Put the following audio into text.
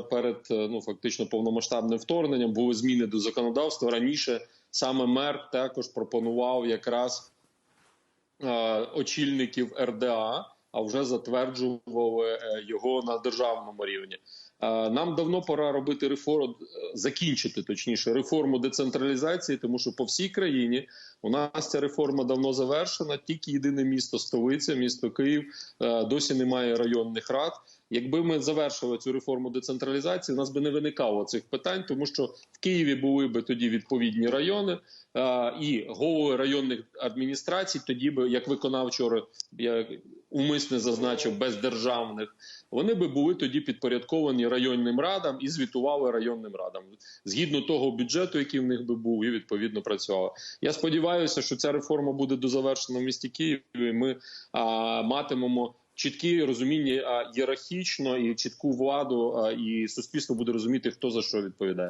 перед е, ну фактично повномасштабним вторгненням були зміни до законодавства. Раніше саме мер також пропонував якраз е, очільників РДА, а вже затверджували е, його на державному рівні. Е, Нам давно пора робити реформу, закінчити точніше реформу децентралізації, тому що по всій країні у нас ця реформа давно завершена. Тільки єдине місто, столиця, місто Київ, е, досі немає районних рад. Якби ми завершили цю реформу децентралізації, у нас би не виникало цих питань, тому що в Києві були би тоді відповідні райони е, і голови районних адміністрацій. Тоді би, як виконавчого я умисне зазначив, бездержавних, вони би були тоді підпорядковані районним радам і звітували районним радам згідно того бюджету, який в них би був, і відповідно працювали. Я сподіваюся, що ця реформа буде дозавершена в місті Києві. Ми а, матимемо. Чіткі розуміння ієрархічно і чітку владу, і суспільство буде розуміти, хто за що відповідає.